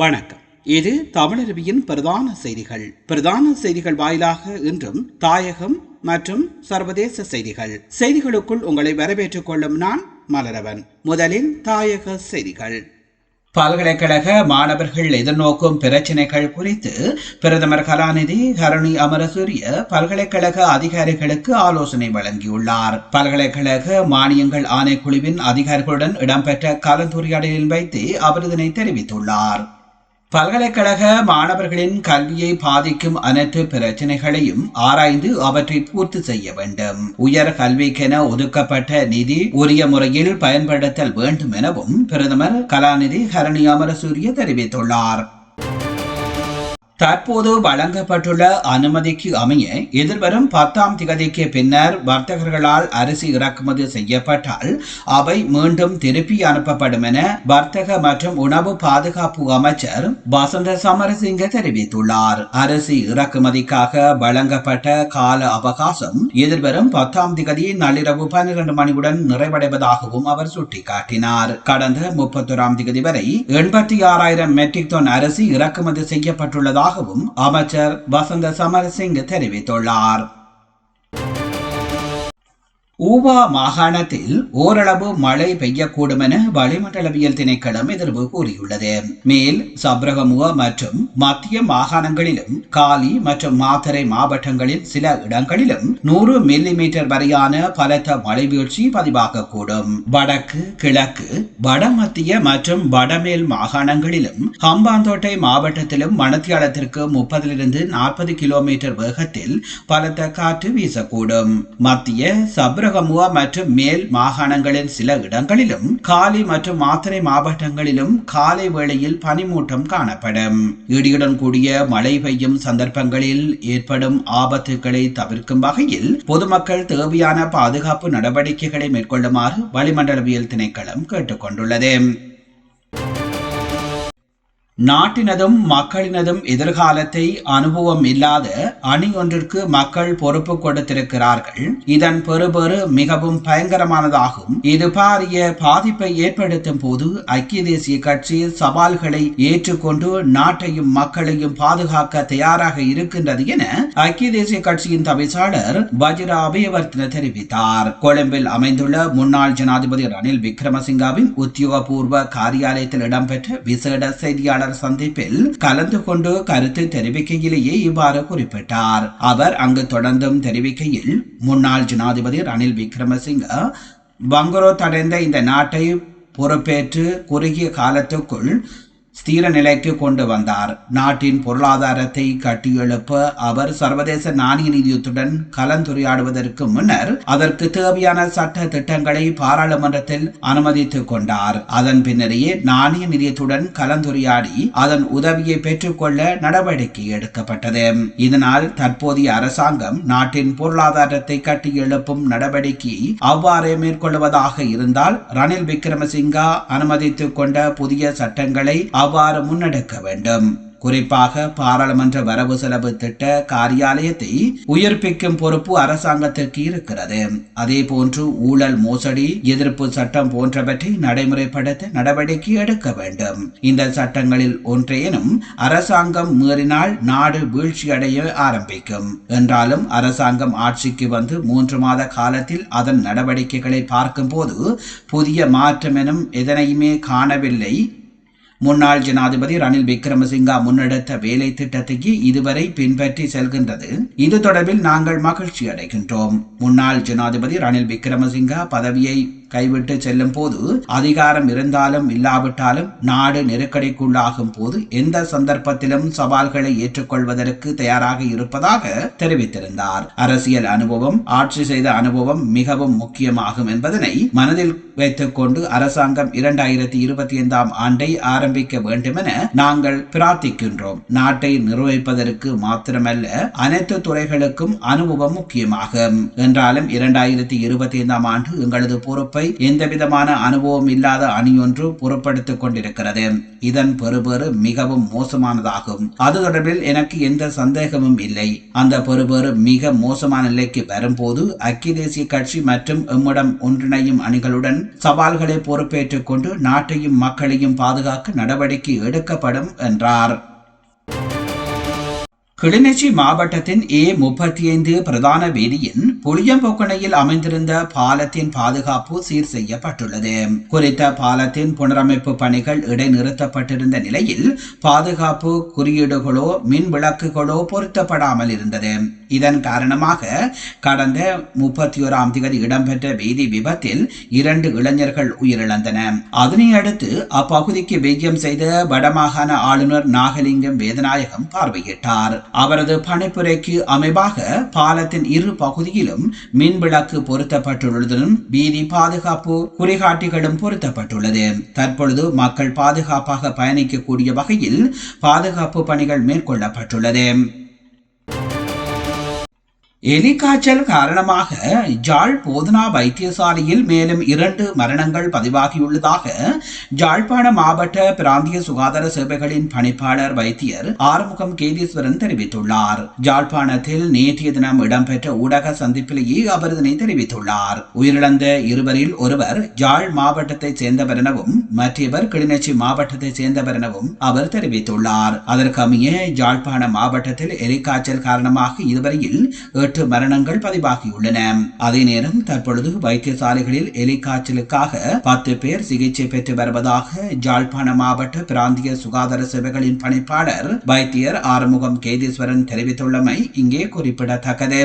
வணக்கம். இது தமிழருவியின் பிரதான செய்திகள். பிரதான செய்திகள் வாயிலாக இன்றும் தாயகம் மற்றும் சர்வதேச செய்திகள். செய்திகளுக்குள் உங்களை வரவேற்றுக் கொள்ளும் நான் மலரவன். முதலில் தாயக செய்திகள். பல்கலைக்கழக மாணவர்கள் எதிர்நோக்கும் பிரச்சினைகள் குறித்து பிரதமர் கலாநிதி கருணி அமரசூரிய பல்கலைக்கழக அதிகாரிகளுக்கு ஆலோசனை வழங்கியுள்ளார். பல்கலைக்கழக மானியங்கள் ஆணைக்குழுவின் அதிகாரிகளுடன் இடம்பெற்ற கலந்துரையாடலில் வைத்து அவர் இதனை தெரிவித்துள்ளார். பல்கலைக்கழக மாணவர்களின் கல்வியை பாதிக்கும் அனைத்து பிரச்சனைகளையும் ஆராய்ந்து அவற்றை பூர்த்தி செய்ய வேண்டும். உயர் கல்விக்கென ஒதுக்கப்பட்ட நிதி உரிய முறையில் பயன்படுத்தல் வேண்டும் எனவும் பிரதமர் கலாநிதி ஹரணி அமரசூரிய தெரிவித்துள்ளார். தற்போது வழங்கப்பட்டுள்ள அனுமதிக்கு அமைய எதிர்வரும் பத்தாம் திகதிக்கு பின்னர் வர்த்தகர்களால் அரிசி இறக்குமதி செய்யப்பட்டால் அவை மீண்டும் திருப்பி அனுப்பப்படும் என வர்த்தக மற்றும் உணவு பாதுகாப்பு அமைச்சர் வசந்த சமரசிங்க தெரிவித்துள்ளார். அரிசி இறக்குமதிக்காக வழங்கப்பட்ட கால அவகாசம் எதிர்வரும் பத்தாம் திகதி நள்ளிரவு பன்னிரண்டு மணியுடன் நிறைவடைவதாகவும் அவர் சுட்டிக்காட்டினார். கடந்த முப்பத்தொராம் திகதி வரை எண்பத்தி ஆறாயிரம் மெட்ரிக் டன் அரிசி இறக்குமதி செய்யப்பட்டுள்ளதால் உள்ளதாகவும் அமைச்சர் வசந்த சமரசிங்க தெரிவித்துள்ளார். ஊவா மாகாணத்தில் ஓரளவு மழை பெய்யக்கூடும் என வளிமண்டலவியல் திணைக்களம் எதிர்வு கூறியுள்ளது. மேல் சப்ரகமுவ மற்றும் மத்திய மாகாணங்களிலும் காலி மற்றும் மாத்தரை மாவட்டங்களில் சில இடங்களிலும் நூறு மில்லி மீட்டர் வரையான பலத்த மழை வீழ்ச்சி பதிவாகக்கூடும். வடக்கு கிழக்கு வடமத்திய மற்றும் வடமேல் மாகாணங்களிலும் ஹம்பாந்தோட்டை மாவட்டத்திலும் மணத்தியாலத்திற்கு முப்பதிலிருந்து நாற்பது கிலோமீட்டர் வேகத்தில் பலத்த காற்று வீசக்கூடும். மத்திய சப்ர ஊரகமுவ மற்றும் மேல் மாகாணங்களின் சில இடங்களிலும் காலி மற்றும் மாத்தறை மாவட்டங்களிலும் காலை வேளையில் பனிமூட்டம் காணப்படும். இடியுடன் கூடிய மழை பெய்யும் சந்தர்ப்பங்களில் ஏற்படும் ஆபத்துகளை தவிர்க்கும் வகையில் பொதுமக்கள் தேவையான பாதுகாப்பு நடவடிக்கைகளை மேற்கொள்ளுமாறு வளிமண்டலவியல் திணைக்களம் கேட்டுக்கொண்டுள்ளது. நாட்டினதும் மக்களினதும் எதிர்காலத்தை அனுபவம் இல்லாத அணி ஒன்றிற்கு மக்கள் பொறுப்பு கொடுத்திருக்கிறார்கள். இதன் பெறுபெறு மிகவும் பயங்கரமானதாகும். இது பாரிய பாதிப்பை ஏற்படுத்தும் போது ஐக்கிய தேசிய கட்சி சவால்களை ஏற்றுக்கொண்டு நாட்டையும் மக்களையும் பாதுகாக்க தயாராக இருக்கின்றது என ஐக்கிய தேசிய கட்சியின் தவிசாளர் வஜிரா அபயவர்த்தன தெரிவித்தார். கொழும்பில் அமைந்துள்ள முன்னாள் ஜனாதிபதி ரணில் விக்ரமசிங்காவின் உத்தியோகபூர்வ காரியாலயத்தில் இடம்பெற்ற விசேட செய்தியாளர் செய்தியாளர் சந்திப்பில் கலந்து கொண்டு கருத்து தெரிவிக்கையிலேயே இவ்வாறு குறிப்பிட்டார். அவர் அங்கு தொடர்ந்தும் தெரிவிக்கையில் முன்னாள் ஜனாதிபதி ரணில் விக்ரமசிங்க பங்கரோத் தடைந்த இந்த நாட்டை பொறுப்பேற்று குறுகிய காலத்துக்குள் ஸ்தீர நிலைக்கு கொண்டு வந்தார். நாட்டின் பொருளாதாரத்தை கட்டியெழுப்ப அவர் சர்வதேச நாணய நிதியத்துடன் கலந்துரையாடுவதற்கு முன்னர் அதற்கு தேவையான சட்ட திட்டங்களை பாராளுமன்றத்தில் அனுமதித்துக் கொண்டார். அதன் பின்னரே நாணய நிதியத்துடன் கலந்துரையாடி அதன் உதவியை பெற்றுக்கொள்ள நடவடிக்கை எடுக்கப்பட்டது. இதனால் தற்போதைய அரசாங்கம் நாட்டின் பொருளாதாரத்தை கட்டி எழுப்பும் நடவடிக்கை அவ்வாறே மேற்கொள்வதாக இருந்தால் ரணில் விக்ரமசிங்கா அனுமதித்துக் கொண்ட புதிய சட்டங்களை அவ்வாறு முன்னெடுக்க வேண்டும். குறிப்பாக பாராளுமன்ற வரவு செலவு திட்ட காரியாலயத்தை உயிர்ப்பிக்கும் பொறுப்பு அரசாங்கத்திற்கு இருக்கிறது. அதே போன்று ஊழல் மோசடி எதிர்ப்பு சட்டம் போன்றவற்றை நடைமுறைப்படுத்த நடவடிக்கை எடுக்க வேண்டும். இந்த சட்டங்களில் ஒன்றேனும் அரசாங்கம் மீறினால் நாடு வீழ்ச்சியடைய ஆரம்பிக்கும். என்றாலும் அரசாங்கம் ஆட்சிக்கு வந்து மூன்று மாத காலத்தில் அதன் நடவடிக்கைகளை பார்க்கும்போது புதிய மாற்றம் எனும் எதனையுமே காணவில்லை. முன்னாள் ஜனாதிபதி ரணில் விக்ரமசிங்கா முன்னெடுத்த வேலை திட்டத்தையே இதுவரை பின்பற்றி செல்கின்றது. இது தொடர்பில் நாங்கள் மகிழ்ச்சி அடைகின்றோம் முன்னாள் ஜனாதிபதி ரணில் விக்ரமசிங்கா பதவியை கைவிட்டு செல்லும் போது அதிகாரம் இருந்தாலும் இல்லாவிட்டாலும் நாடு நெருக்கடிக்குள்ளாகும் போது எந்த சந்தர்ப்பத்திலும் சவால்களை ஏற்றுக்கொள்வதற்கு தயாராக இருப்பதாக தெரிவித்திருந்தார். அரசியல் அனுபவம் ஆட்சி செய்த அனுபவம் மிகவும் முக்கியமாகும் என்பதனை மனதில் வைத்துக் கொண்டு அரசாங்கம் இரண்டாயிரத்தி இருபத்தி ஐந்தாம் ஆண்டை ஆரம்பிக்க வேண்டுமென நாங்கள் பிரார்த்திக்கின்றோம். நாட்டை நிர்வகிப்பதற்கு மாத்திரமல்ல அனைத்து துறைகளுக்கும் அனுபவம் முக்கியமாகும். என்றாலும் இரண்டாயிரத்தி இருபத்தி ஐந்தாம் ஆண்டு எங்களது பொறுப்பு பொறுப்பை எந்தவிதமான அனுபவம் இல்லாத அணி ஒன்று கொண்டிருக்கிறது. இதன் பெறுபேறு மிகவும் மோசமானதாகும். அது தொடர்பில் எனக்கு எந்த சந்தேகமும் இல்லை. அந்த பெறுபேறு மிக மோசமான நிலைக்கு வரும்போது ஐக்கிய தேசிய கட்சி மற்றும் எம்மிடம் ஒன்றிணையும் அணிகளுடன் சவால்களை பொறுப்பேற்றுக் கொண்டு நாட்டையும் மக்களையும் பாதுகாக்க நடவடிக்கை எடுக்கப்படும் என்றார். கிளிநொச்சி மாவட்டத்தின் ஏ முப்பத்தி ஐந்து பிரதான வீதியின் புளியம்போக்கணையில் அமைந்திருந்த பாலத்தின் பாதுகாப்பு சீர் செய்யப்பட்டுள்ளது. குறித்த பாலத்தின் புனரமைப்பு பணிகள் இடைநிறுத்தப்பட்டிருந்த நிலையில் பாதுகாப்பு குறியீடுகளோ மின் விளக்குகளோ பொருத்தப்படாமல் இருந்தது. இதன் காரணமாக கடந்த முப்பத்தி ஓராம் தேதி இடம்பெற்ற வீதி விபத்தில் இரண்டு இளைஞர்கள் உயிரிழந்தன. அதனையடுத்து அப்பகுதிக்கு விஜயம் செய்த வடமாகாண ஆளுநர் நாகலிங்கம் வேதநாயகம் பார்வையிட்டார். அவரது பணிப்புரைக்கு அமைவாக பாலத்தின் இரு பகுதியிலும் மின் விளக்கு பொருத்தப்பட்டுள்ளதுடன் வீதி பாதுகாப்பு குறிகாட்டிகளும் பொருத்தப்பட்டுள்ளது. தற்பொழுது மக்கள் பாதுகாப்பாக பயணிக்கக்கூடிய வகையில் பாதுகாப்பு பணிகள் மேற்கொள்ளப்பட்டுள்ளது. எலிக்காய்ச்சல் காரணமாக ஜாழ் போதனா வைத்தியசாலையில் மேலும் இரண்டு மரணங்கள் பதிவாகியுள்ளதாக ஜாழ்ப்பாண மாவட்ட பிராந்திய சுகாதார சேவைகளின் பணிப்பாளர் வைத்தியர் ஆறுமுகம் கேதீஸ்வரன் தெரிவித்துள்ளார். ஜாழ்ப்பாணத்தில் நேற்றைய தினம் இடம்பெற்ற ஊடக சந்திப்பிலேயே அவர் இதனை தெரிவித்துள்ளார். உயிரிழந்த இருவரில் ஒருவர் ஜாழ் மாவட்டத்தைச் சேர்ந்தவர் எனவும் மற்றவர் கிளிநொச்சி மாவட்டத்தைச் சேர்ந்தவர் எனவும் அவர் தெரிவித்துள்ளார். அதற்கமைய ஜாழ்ப்பாண மாவட்டத்தில் எலிக்காய்ச்சல் காரணமாக இதுவரையில் எட்டு மரணங்கள் பதிவாகியுள்ளன. அதே நேரம் தற்பொழுது வைத்தியசாலைகளில் எலி காய்ச்சலுக்காக பத்து பேர் சிகிச்சை பெற்று வருவதாக ஜாழ்ப்பாண மாவட்ட பிராந்திய சுகாதார சேவைகளின் பணிப்பாளர் வைத்தியர் ஆறுமுகம் கேதீஸ்வரன் தெரிவித்துள்ளமை இங்கே குறிப்பிடத்தக்கது.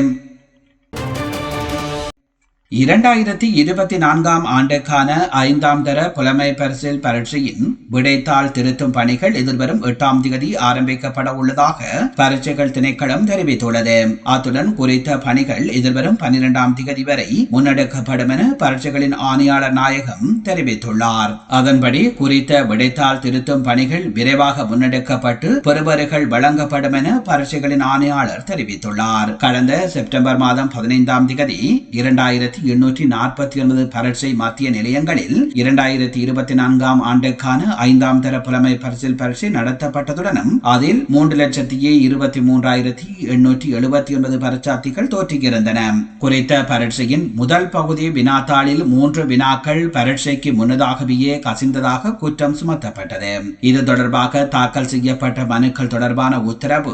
இரண்டாயிரத்தி இருபத்தி நான்காம் ஆண்டுக்கான ஐந்தாம் தர புலமை பரிசில் பரீட்சையின் விடைத்தாள் திருத்தும் பணிகள் எதிர்வரும் எட்டாம் தேதி ஆரம்பிக்கப்பட உள்ளதாக பரீட்சைகள் திணைக்களம் தெரிவித்துள்ளது. அத்துடன் குறித்த பணிகள் எதிர்வரும் பனிரெண்டாம் தேதி வரை முன்னெடுக்கப்படும் என பரீட்சைகளின் ஆணையாளர் நாயகம் தெரிவித்துள்ளார். அதன்படி குறித்த விடைத்தாள் திருத்தும் பணிகள் விரைவாக முன்னெடுக்கப்பட்டு பெறுபவர்கள் வழங்கப்படும் என பரீட்சைகளின் ஆணையாளர் தெரிவித்துள்ளார். கடந்த செப்டம்பர் மாதம் பதினைந்தாம் தேதி இரண்டாயிரத்தி எண்ணூற்றி நாற்பத்தி ஒன்பது பரீட்சை மத்திய நிலையங்களில் இரண்டாயிரத்தி இருபத்தி நான்காம் ஆண்டுக்கான ஐந்தாம் தர புலமை பரிசில் பரீட்சை நடத்தப்பட்டதுடனும் அதில் மூன்று லட்சத்தி இருபத்தி மூன்றாயிரத்தி எண்ணூற்றி எழுபத்தி ஒன்பது பரீட்சார்த்திகள் தோற்றியிருந்தன குறித்த பரீட்சையின் முதல் பகுதி வினாத்தாளில் மூன்று வினாக்கள் பரீட்சைக்கு முன்னதாகவே கசிந்ததாக குற்றம் சுமத்தப்பட்டது. இது தொடர்பாக தாக்கல் செய்யப்பட்ட மனுக்கள் தொடர்பான உத்தரவு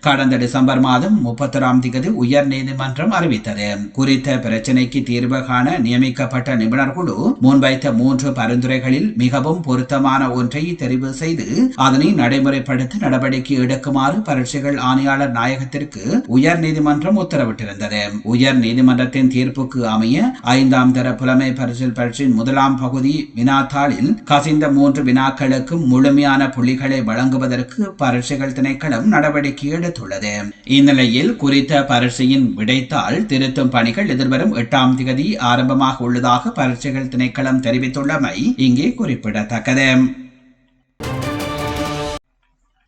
கடந்த டிசம்பர் மாதம் முப்பத்தொராம் தேதி உயர் நீதிமன்றம் அறிவித்தது. குறித்த பிரச்சினைக்கு தீர்வு காண நியமிக்கப்பட்ட நிபுணர் குழு முன்வைத்த மூன்று பரிந்துரைகளில் மிகவும் பொருத்தமான ஒன்றை தெரிவு செய்து அதனை நடைமுறைப்படுத்த நடவடிக்கை எடுக்குமாறு பரீட்சைகள் ஆணையாளர் நாயகத்திற்கு உயர் நீதிமன்றம் உத்தரவிட்டிருந்தது. உயர் நீதிமன்றத்தின் தீர்ப்புக்கு அமைய ஐந்தாம் தர புலமை பரிசில் பரீட்சையின் முதலாம் பகுதி வினாத்தாளில் கசிந்த மூன்று வினாக்களுக்கும் முழுமையான புள்ளிகளை வழங்குவதற்கு பரீட்சைகள் திணைக்களம் நடவடிக்கை எடுத்துள்ளது. இந்நிலையில் குறித்த பரீட்சையின் விடைத்தாள் திருத்தும் பணிகள் எதிர்வரும் எட்டாம் திகதி ஆரம்பமாக உள்ளதாக பரீட்சைகள் திணைக்களம் தெரிவித்துள்ளமை இங்கே குறிப்பிடத்தக்கது.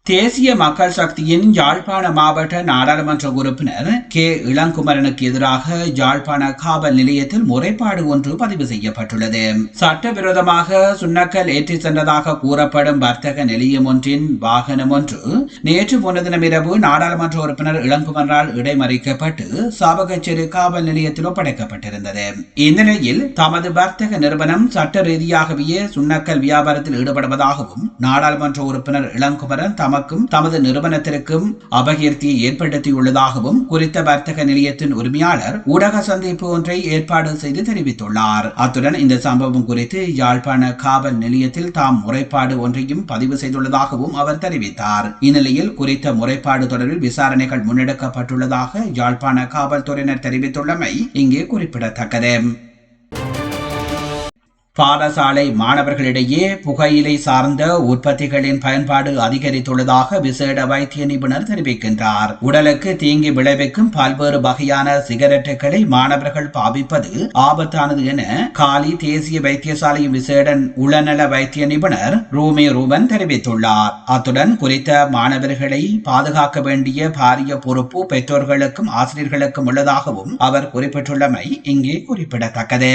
தேசிய மக்கள் சக்தியின் யாழ்ப்பாண மாவட்ட நாடாளுமன்ற உறுப்பினர் கே. இளங்குமரனுக்கு எதிராக யாழ்ப்பாண காவல் நிலையத்தில் முறைப்பாடு ஒன்று பதிவு செய்யப்பட்டுள்ளது. சட்டவிரோதமாக சுண்ணக்கல் ஏற்றி சென்றதாக கூறப்படும் வர்த்தக நிலையம் ஒன்றின் வாகனம் ஒன்று நேற்று முன்னதினம் இரவு நாடாளுமன்ற உறுப்பினர் இளங்குமரால் இடைமறிக்கப்பட்டு சாபகச்சேரி காவல் நிலையத்தில் ஒப்படைக்கப்பட்டிருந்தது. இந்நிலையில் தமது வர்த்தக நிறுவனம் சட்ட ரீதியாகவே சுண்ணக்கல் வியாபாரத்தில் ஈடுபடுவதாகவும் நாடாளுமன்ற உறுப்பினர் இளங்குமரன் தமக்கும் தமது நிறுவனத்திற்கும் அபகீர்த்தியை ஏற்படுத்தியுள்ளதாகவும் குறித்த வர்த்தக நிலையத்தின் உரிமையாளர் ஊடக சந்திப்பு ஒன்றை ஏற்பாடு செய்து தெரிவித்துள்ளார். அத்துடன் இந்த சம்பவம் குறித்து யாழ்ப்பாண காவல் நிலையத்தில் தாம் முறைப்பாடு ஒன்றையும் பதிவு செய்துள்ளதாகவும் அவர் தெரிவித்தார். இந்நிலையில் குறித்த முறைப்பாடு தொடர்பில் விசாரணைகள் முன்னெடுக்கப்பட்டுள்ளதாக யாழ்ப்பாண காவல்துறையினர் தெரிவித்துள்ளமை இங்கே குறிப்பிடத்தக்கது. பாடசாலை மாணவர்களிடையே புகையிலை சார்ந்த உற்பத்திகளின் பயன்பாடு அதிகரித்துள்ளதாக விசேட வைத்திய நிபுணர் தெரிவிக்கின்றார். உடலுக்கு தீங்கி விளைவிக்கும் பல்வேறு வகையான சிகரெட்டுகளை மாணவர்கள் பாவிப்பது ஆபத்தானது என காலி தேசிய வைத்தியசாலையின் விசேட உளநல வைத்திய நிபுணர் ரூமி ரூபன் தெரிவித்துள்ளார். அத்துடன் குறித்த மாணவர்களை பாதுகாக்க வேண்டிய பாரிய பொறுப்பு பெற்றோர்களுக்கும் ஆசிரியர்களுக்கும் உள்ளதாகவும் அவர் குறிப்பிட்டுள்ளமை இங்கே குறிப்பிடத்தக்கது.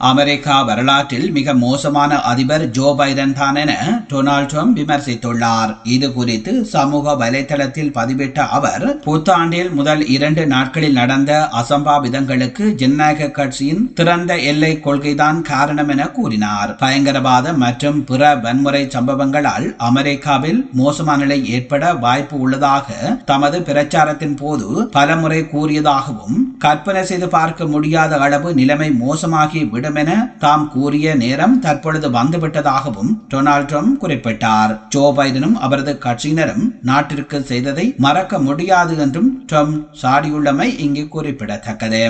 அமெரிக்கா வரலாற்றில் மிக மோசமான அதிபர் ஜோ பைடன் தான் என டொனால்ட் ட்ரம்ப் விமர்சித்துள்ளார். இது குறித்து சமூக வலைதளத்தில் பதிவிட்ட அவர் புத்தாண்டில் முதல் இரண்டு நாட்களில் நடந்த அசம்பாவிதங்களுக்கு ஜனநாயக கட்சியின் திறந்த எல்லை கொள்கைதான் காரணம் என கூறினார். பயங்கரவாத மற்றும் பிற வன்முறை சம்பவங்களால் அமெரிக்காவில் மோசமான நிலை ஏற்பட வாய்ப்பு உள்ளதாக தமது பிரச்சாரத்தின் போது பலமுறை கூறியதாகவும் கற்பனை செய்து பார்க்க முடியாத அளவு நிலைமை மோசமாகி விடும் என தாம் கூறிய நேரம் தற்பொழுது வந்துவிட்டதாகவும் டொனால்ட் ட்ரம்ப் குறிப்பிட்டார். ஜோ பைடனும் அவரது கட்சியினரும் நாட்டிற்கு செய்ததை மறக்க முடியாது என்றும் ட்ரம்ப் சாடியுள்ளமை இங்கு குறிப்பிடத்தக்கது.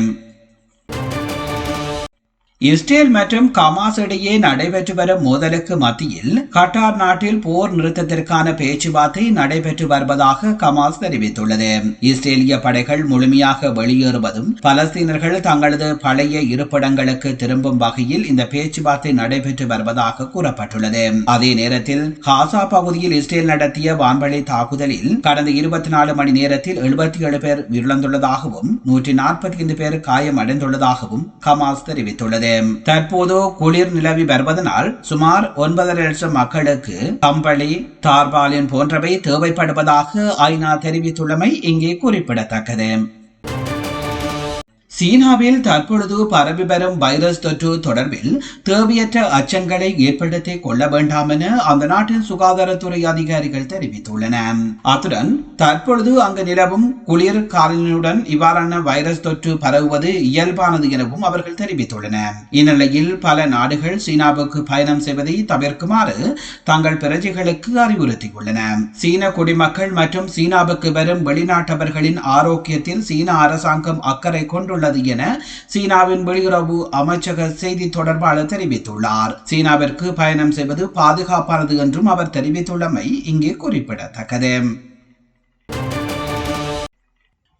இஸ்ரேல் மற்றும் கமாஸ் இடையே நடைபெற்று வரும் மோதலுக்கு மத்தியில் கட்டார் நாட்டில் போர் நிறுத்தத்திற்கான பேச்சுவார்த்தை நடைபெற்று வருவதாக கமாஸ் தெரிவித்துள்ளது. இஸ்ரேலிய படைகள் முழுமையாக வெளியேறுவதும் பலஸ்தீனர்கள் தங்களது பழைய இருப்பிடங்களுக்கு திரும்பும் வகையில் இந்த பேச்சுவார்த்தை நடைபெற்று வருவதாக கூறப்பட்டுள்ளது. அதே நேரத்தில் காசா பகுதியில் இஸ்ரேல் நடத்திய வான்வழி தாக்குதலில் கடந்த இருபத்தி நாலு மணி நேரத்தில் எழுபத்தி ஏழு பேர் உயிரிழந்துள்ளதாகவும் நூற்றி நாற்பத்தி ஐந்து பேர் காயமடைந்துள்ளதாகவும் கமாஸ் தெரிவித்துள்ளது. தற்போது குளிர் நிலவி வருவதனால் சுமார் ஒன்பதரை லட்சம் மக்களுக்கு கம்பளி தார்பாலின் போன்றவை தேவைப்படுவதாக ஐநா தெரிவித்துள்ளமை இங்கே குறிப்பிடத்தக்கது. சீனாவில் தற்பொழுது பரவி வரும் வைரஸ் தொற்று தொடர்பில் தேவையற்ற அச்சங்களை ஏற்படுத்திக் கொள்ள வேண்டாம் என அந்த நாட்டின் சுகாதாரத்துறை அதிகாரிகள் தெரிவித்துள்ளனர் அத்துடன் தற்பொழுது அங்கு நிலவும் குளிர் காலனியுடன் இவ்வாறான வைரஸ் தொற்று பரவுவது இயல்பானது எனவும் அவர்கள் தெரிவித்துள்ளனர் இந்நிலையில் பல நாடுகள் சீனாவுக்கு பயணம் செய்வதை தவிர்க்குமாறு தங்கள் பிரஜைகளுக்கு அறிவுறுத்தியுள்ளன. சீன குடிமக்கள் மற்றும் சீனாவுக்கு வரும் வெளிநாட்டவர்களின் ஆரோக்கியத்தில் சீன அரசாங்கம் அக்கறை கொண்டுள்ள கொண்டுள்ளது என சீனாவின் வெளியுறவு அமைச்சக செய்தி தொடர்பாளர் தெரிவித்துள்ளார். சீனாவிற்கு பயணம் செய்வது பாதுகாப்பானது என்றும் அவர் தெரிவித்துள்ளமை இங்கே குறிப்பிடத்தக்கது.